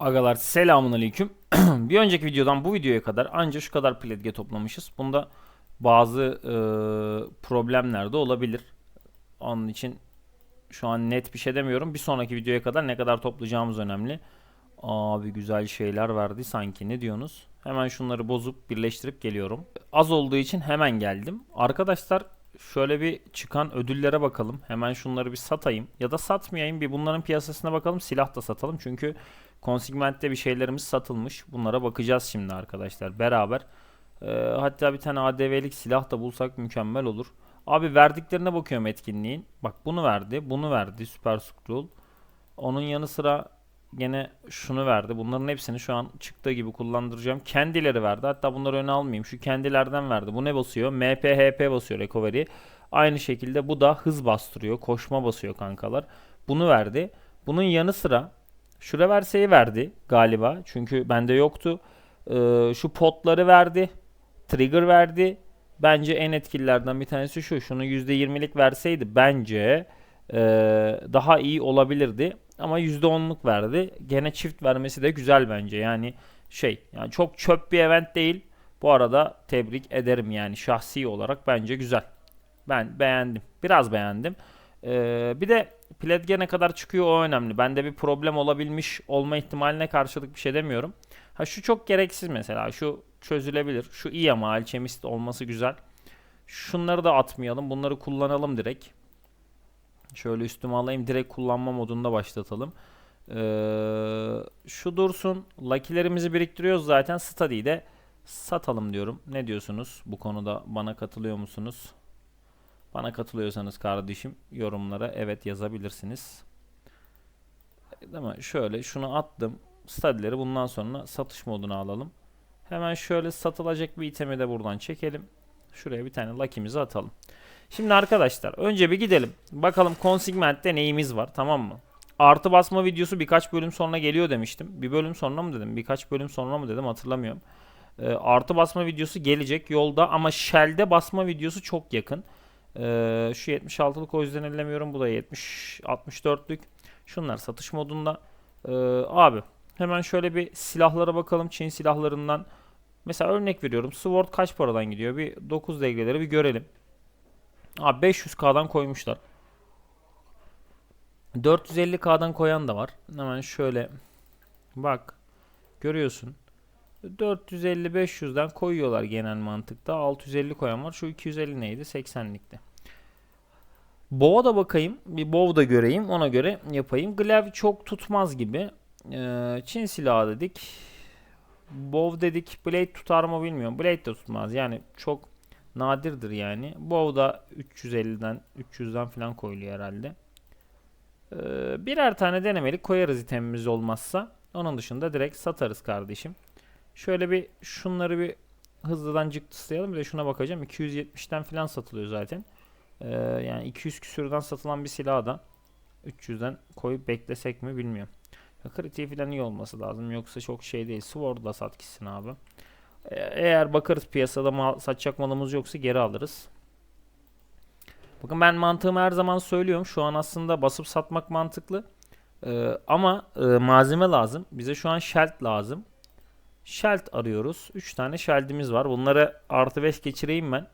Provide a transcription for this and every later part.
Agalar selamun aleyküm. bir önceki videodan bu videoya kadar anca şu kadar pledge toplamışız. Bunda bazı e, problemler de olabilir. Onun için şu an net bir şey demiyorum. Bir sonraki videoya kadar ne kadar toplayacağımız önemli. Abi güzel şeyler verdi sanki ne diyorsunuz? Hemen şunları bozup birleştirip geliyorum. Az olduğu için hemen geldim. Arkadaşlar şöyle bir çıkan ödüllere bakalım. Hemen şunları bir satayım. Ya da satmayayım bir bunların piyasasına bakalım. Silah da satalım. Çünkü konsigmentte bir şeylerimiz satılmış. Bunlara bakacağız şimdi arkadaşlar beraber. Ee, hatta bir tane ADV'lik silah da bulsak mükemmel olur. Abi verdiklerine bakıyorum etkinliğin. Bak bunu verdi, bunu verdi Super Scroll. Onun yanı sıra gene şunu verdi. Bunların hepsini şu an çıktığı gibi kullandıracağım. Kendileri verdi. Hatta bunları öne almayayım. Şu kendilerden verdi. Bu ne basıyor? MPHP basıyor recovery. Aynı şekilde bu da hız bastırıyor. Koşma basıyor kankalar. Bunu verdi. Bunun yanı sıra şu reverse'yi verdi galiba. Çünkü bende yoktu. Ee, şu potları verdi. Trigger verdi. Bence en etkililerden bir tanesi şu. Şunu %20'lik verseydi bence e, daha iyi olabilirdi. Ama %10'luk verdi. Gene çift vermesi de güzel bence. Yani şey yani çok çöp bir event değil. Bu arada tebrik ederim yani şahsi olarak bence güzel. Ben beğendim. Biraz beğendim. Ee, bir de Pledge ne kadar çıkıyor o önemli. Bende bir problem olabilmiş olma ihtimaline karşılık bir şey demiyorum. Ha şu çok gereksiz mesela. Şu çözülebilir. Şu iyi ama alchemist olması güzel. Şunları da atmayalım. Bunları kullanalım direkt. Şöyle üstüme alayım. Direkt kullanma modunda başlatalım. Ee, şu dursun. Lucky'lerimizi biriktiriyoruz zaten. Study'yi de satalım diyorum. Ne diyorsunuz? Bu konuda bana katılıyor musunuz? Bana katılıyorsanız kardeşim yorumlara evet yazabilirsiniz. Değil mi? Şöyle şunu attım. Study'leri bundan sonra satış moduna alalım. Hemen şöyle satılacak bir itemi de buradan çekelim. Şuraya bir tane lucky'mizi atalım. Şimdi arkadaşlar önce bir gidelim. Bakalım consignment'te neyimiz var tamam mı? Artı basma videosu birkaç bölüm sonra geliyor demiştim. Bir bölüm sonra mı dedim? Birkaç bölüm sonra mı dedim hatırlamıyorum. Ee, artı basma videosu gelecek yolda ama Shell'de basma videosu çok yakın. Ee, şu 76'lık o yüzden ellemiyorum. Bu da 70 64'lük. Şunlar satış modunda. Ee, abi hemen şöyle bir silahlara bakalım. Çin silahlarından. Mesela örnek veriyorum. Sword kaç paradan gidiyor? Bir 9 degreleri bir görelim. Abi 500k'dan koymuşlar. 450k'dan koyan da var. Hemen şöyle bak. Görüyorsun. 450-500'den koyuyorlar genel mantıkta. 650 koyan var. Şu 250 neydi? 80'likti. Bow'a da bakayım. Bir bow da göreyim. Ona göre yapayım. Glav çok tutmaz gibi. Ee, Çin silahı dedik. Bow dedik. Blade tutar mı bilmiyorum. Blade de tutmaz. Yani çok nadirdir yani. Bow da 350'den 300'den falan koyuluyor herhalde. Ee, birer tane denemelik koyarız itemimiz olmazsa. Onun dışında direkt satarız kardeşim. Şöyle bir şunları bir hızlıdan cıktıslayalım. Bir de şuna bakacağım. 270'ten falan satılıyor zaten. Ee, yani 200 küsürden satılan bir silah da 300'den koyup beklesek mi bilmiyorum. Kritiği falan iyi olması lazım. Yoksa çok şey değil. Sword da sat gitsin abi. Ee, eğer bakarız piyasada mal, satacak malımız yoksa geri alırız. Bakın ben mantığımı her zaman söylüyorum. Şu an aslında basıp satmak mantıklı. Ee, ama e, malzeme lazım. Bize şu an shelt lazım. Shelt arıyoruz. 3 tane sheld'imiz var. Bunları artı 5 geçireyim ben.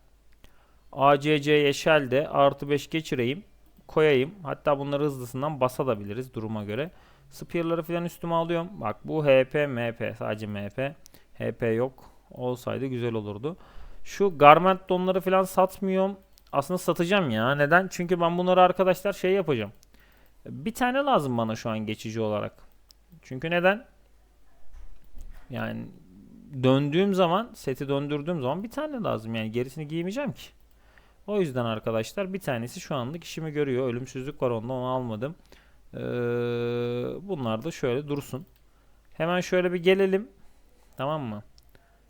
ACC'ye shell'de artı 5 geçireyim. Koyayım. Hatta bunları hızlısından basabiliriz duruma göre. Spear'ları falan üstüme alıyorum. Bak bu HP, MP. Sadece MP. HP yok. Olsaydı güzel olurdu. Şu garment donları falan satmıyorum. Aslında satacağım ya. Neden? Çünkü ben bunları arkadaşlar şey yapacağım. Bir tane lazım bana şu an geçici olarak. Çünkü neden? Yani döndüğüm zaman, seti döndürdüğüm zaman bir tane lazım. Yani gerisini giymeyeceğim ki. O yüzden arkadaşlar bir tanesi şu anlık işimi görüyor. Ölümsüzlük var onda onu almadım. Ee, bunlar da şöyle dursun. Hemen şöyle bir gelelim. Tamam mı?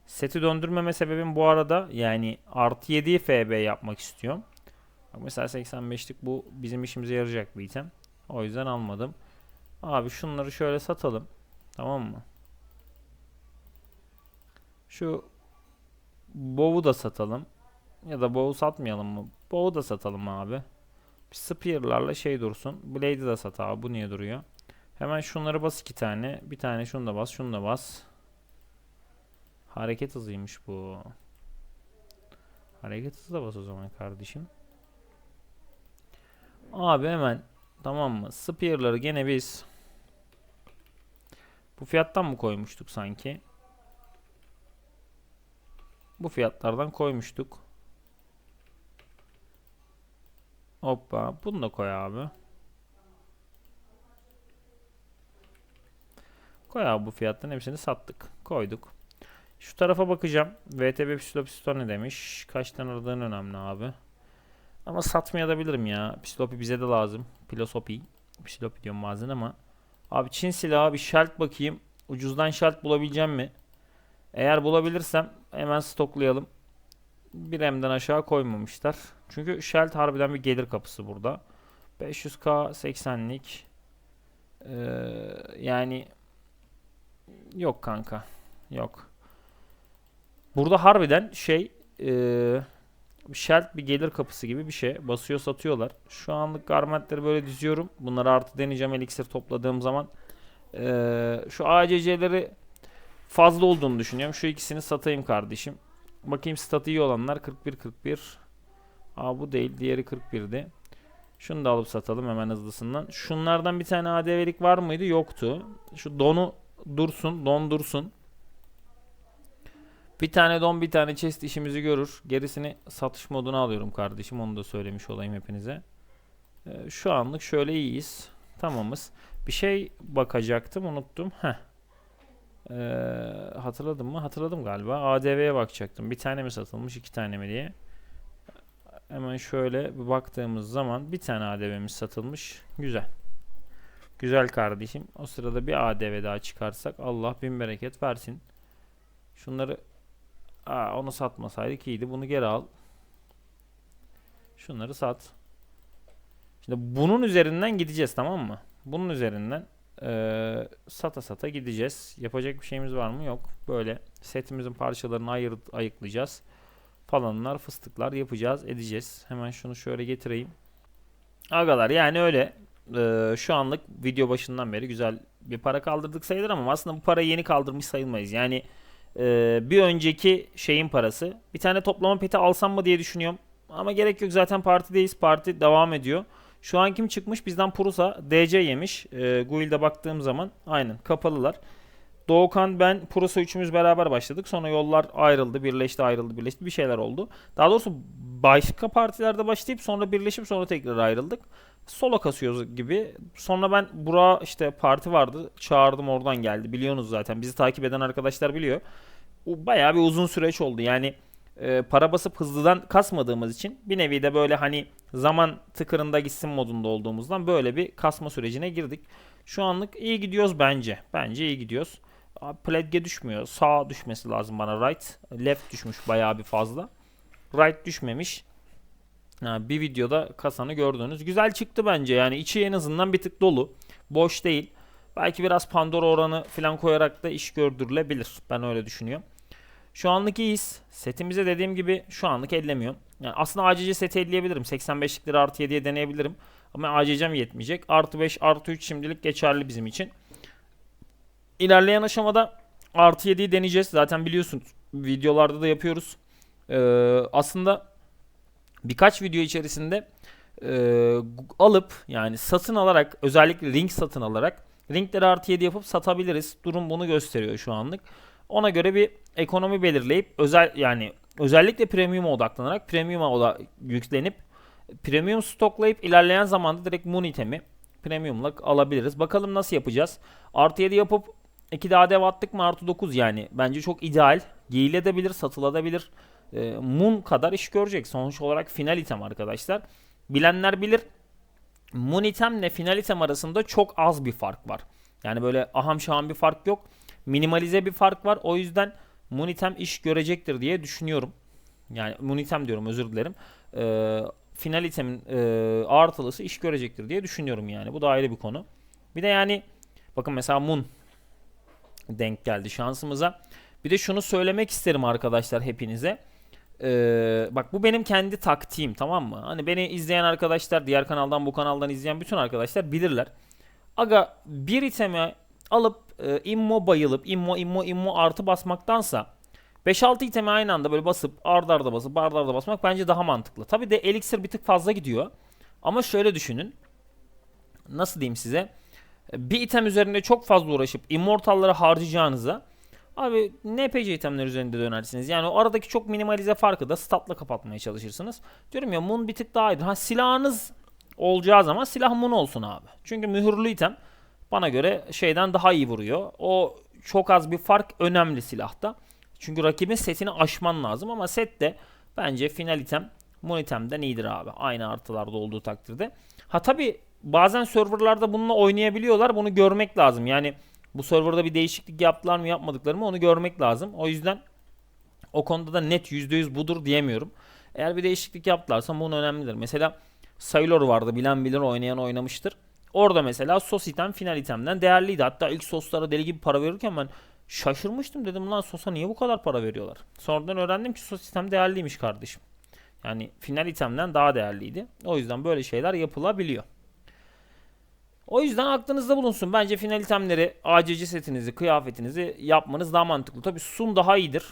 Seti döndürmeme sebebim bu arada yani artı 7'yi FB yapmak istiyorum. Bak mesela 85'lik bu bizim işimize yarayacak bir item. O yüzden almadım. Abi şunları şöyle satalım. Tamam mı? Şu Bow'u da satalım. Ya da Bow'u satmayalım mı? Bow'u da satalım abi. Spear'larla şey dursun. Blade'i de sat abi. Bu niye duruyor? Hemen şunları bas iki tane. Bir tane şunu da bas. Şunu da bas. Hareket hızıymış bu. Hareket hızı da bas o zaman kardeşim. Abi hemen tamam mı? Spear'ları gene biz bu fiyattan mı koymuştuk sanki? Bu fiyatlardan koymuştuk. Hoppa. Bunu da koy abi. Koy abi bu fiyattan hepsini sattık. Koyduk. Şu tarafa bakacağım. VTB Psilopiston ne demiş? Kaçtan aradığın önemli abi. Ama satmayabilirim ya. Psilopi bize de lazım. Pilosopi. Psilopi diyorum bazen ama. Abi Çin silahı bir şalt bakayım. Ucuzdan şalt bulabileceğim mi? Eğer bulabilirsem hemen stoklayalım. Bir M'den aşağı koymamışlar. Çünkü Shell harbiden bir gelir kapısı burada. 500k 80'lik. Ee, yani yok kanka. Yok. Burada harbiden şey ee, Shell bir gelir kapısı gibi bir şey. Basıyor satıyorlar. Şu anlık garmentleri böyle diziyorum. Bunları artı deneyeceğim elixir topladığım zaman. Ee, şu ACC'leri fazla olduğunu düşünüyorum. Şu ikisini satayım kardeşim. Bakayım statı iyi olanlar 41 41. Aa bu değil. Diğeri 41'di. Şunu da alıp satalım hemen hızlısından. Şunlardan bir tane ADV'lik var mıydı? Yoktu. Şu donu dursun. Don dursun. Bir tane don bir tane chest işimizi görür. Gerisini satış moduna alıyorum kardeşim. Onu da söylemiş olayım hepinize. Ee, şu anlık şöyle iyiyiz. Tamamız. Bir şey bakacaktım unuttum. Heh. Ee, hatırladım mı? Hatırladım galiba. ADV'ye bakacaktım. Bir tane mi satılmış, iki tane mi diye. Hemen şöyle bir baktığımız zaman bir tane ADV'miz satılmış. Güzel. Güzel kardeşim. O sırada bir ADV daha çıkarsak Allah bin bereket versin. Şunları Aa, onu satmasaydık iyiydi. Bunu geri al. Şunları sat. Şimdi bunun üzerinden gideceğiz tamam mı? Bunun üzerinden ee, sata sata gideceğiz. Yapacak bir şeyimiz var mı? Yok. Böyle setimizin parçalarını ayır, ayıklayacağız. Falanlar, fıstıklar yapacağız, edeceğiz. Hemen şunu şöyle getireyim. Agalar yani öyle. Ee, şu anlık video başından beri güzel bir para kaldırdık sayılır ama aslında bu parayı yeni kaldırmış sayılmayız. Yani e, bir önceki şeyin parası. Bir tane toplama peti alsam mı diye düşünüyorum. Ama gerek yok zaten partideyiz. Parti devam ediyor. Şu an kim çıkmış? Bizden Prusa DC yemiş. E, Guild'e baktığım zaman aynen kapalılar. Doğukan ben Prusa üçümüz beraber başladık. Sonra yollar ayrıldı, birleşti, ayrıldı, birleşti. Bir şeyler oldu. Daha doğrusu başka partilerde başlayıp sonra birleşip sonra tekrar ayrıldık. Solo kasıyoruz gibi. Sonra ben Burak işte parti vardı. Çağırdım oradan geldi. Biliyorsunuz zaten. Bizi takip eden arkadaşlar biliyor. O bayağı bir uzun süreç oldu. Yani e, para basıp hızlıdan kasmadığımız için bir nevi de böyle hani zaman tıkırında gitsin modunda olduğumuzdan böyle bir kasma sürecine girdik. Şu anlık iyi gidiyoruz bence. Bence iyi gidiyoruz. Pledge düşmüyor. Sağ düşmesi lazım bana right. Left düşmüş bayağı bir fazla. Right düşmemiş. Ha, bir videoda kasanı gördünüz. Güzel çıktı bence yani içi en azından bir tık dolu. Boş değil. Belki biraz Pandora oranı falan koyarak da iş gördürülebilir. Ben öyle düşünüyorum. Şu anlık iyiyiz. Setimize dediğim gibi şu anlık ellemiyorum. Yani aslında ACC seti elleyebilirim. 85'likleri artı 7'ye deneyebilirim. Ama ACC'm yetmeyecek. Artı 5 artı 3 şimdilik geçerli bizim için. İlerleyen aşamada artı 7'yi deneyeceğiz. Zaten biliyorsunuz videolarda da yapıyoruz. Ee, aslında birkaç video içerisinde e, alıp yani satın alarak özellikle ring satın alarak ringleri artı 7 yapıp satabiliriz. Durum bunu gösteriyor şu anlık. Ona göre bir ekonomi belirleyip özel yani özellikle premium'a odaklanarak premium'a oda yüklenip premium stoklayıp ilerleyen zamanda direkt moon itemi premium'la alabiliriz. Bakalım nasıl yapacağız. Artı 7 yapıp 2 daha dev attık mı artı 9 yani. Bence çok ideal. Giyilebilir, satılabilir. E, kadar iş görecek. Sonuç olarak final item arkadaşlar. Bilenler bilir. Moon item ile final item arasında çok az bir fark var. Yani böyle aham şaham bir fark yok. Minimalize bir fark var. O yüzden Moon item iş görecektir diye düşünüyorum. Yani Moon item diyorum özür dilerim. E, final itemin e, artılısı iş görecektir diye düşünüyorum yani. Bu da ayrı bir konu. Bir de yani bakın mesela Moon denk geldi şansımıza. Bir de şunu söylemek isterim arkadaşlar hepinize. Ee, bak bu benim kendi taktiğim tamam mı? Hani beni izleyen arkadaşlar, diğer kanaldan bu kanaldan izleyen bütün arkadaşlar bilirler. Aga bir itemi alıp e, immo bayılıp immo immo immo artı basmaktansa 5-6 itemi aynı anda böyle basıp ardarda arda basıp ardarda arda basmak bence daha mantıklı. Tabi de elixir bir tık fazla gidiyor. Ama şöyle düşünün. Nasıl diyeyim size? Bir item üzerinde çok fazla uğraşıp immortalları harcayacağınıza Abi NPC itemler üzerinde dönersiniz. Yani o aradaki çok minimalize farkı da statla kapatmaya çalışırsınız. Diyorum ya Moon bir tık daha iyidir. Ha silahınız olacağı zaman silah Moon olsun abi. Çünkü mühürlü item bana göre şeyden daha iyi vuruyor. O çok az bir fark önemli silahta. Çünkü rakibin setini aşman lazım ama set de bence final item Moon itemden iyidir abi. Aynı artılarda olduğu takdirde. Ha tabi bazen serverlarda bununla oynayabiliyorlar. Bunu görmek lazım. Yani bu serverda bir değişiklik yaptılar mı yapmadıkları mı onu görmek lazım. O yüzden o konuda da net %100 budur diyemiyorum. Eğer bir değişiklik yaptılarsa bunu önemlidir. Mesela Sailor vardı bilen bilir oynayan oynamıştır. Orada mesela sos item final itemden değerliydi. Hatta ilk soslara deli gibi para verirken ben şaşırmıştım. Dedim lan sosa niye bu kadar para veriyorlar? Sonradan öğrendim ki sos item değerliymiş kardeşim. Yani final itemden daha değerliydi. O yüzden böyle şeyler yapılabiliyor. O yüzden aklınızda bulunsun. Bence final itemleri ACC setinizi, kıyafetinizi yapmanız daha mantıklı. Tabi Sun daha iyidir.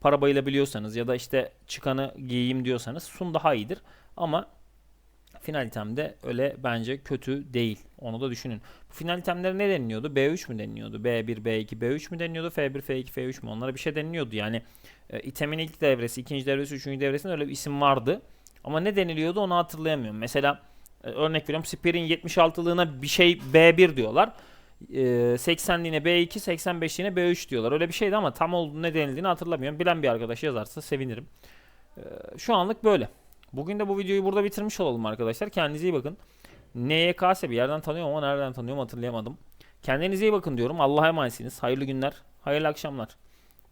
Para bayılabiliyorsanız ya da işte çıkanı giyeyim diyorsanız Sun daha iyidir. Ama final itemde öyle bence kötü değil. Onu da düşünün. Bu final itemleri ne deniliyordu? B3 mü deniliyordu? B1, B2, B3 mü deniliyordu? F1, F2, F3 mü? Onlara bir şey deniliyordu. Yani e, itemin ilk devresi, ikinci devresi, üçüncü devresinde öyle bir isim vardı. Ama ne deniliyordu onu hatırlayamıyorum. Mesela örnek veriyorum Spear'in 76'lığına bir şey B1 diyorlar. E, 80'liğine B2, 85'liğine B3 diyorlar. Öyle bir şeydi ama tam olduğunu ne denildiğini hatırlamıyorum. Bilen bir arkadaş yazarsa sevinirim. E, şu anlık böyle. Bugün de bu videoyu burada bitirmiş olalım arkadaşlar. Kendinize iyi bakın. NYKS bir yerden tanıyorum ama nereden tanıyorum hatırlayamadım. Kendinize iyi bakın diyorum. Allah'a emanetsiniz. Hayırlı günler, hayırlı akşamlar.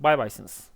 Bay baysınız.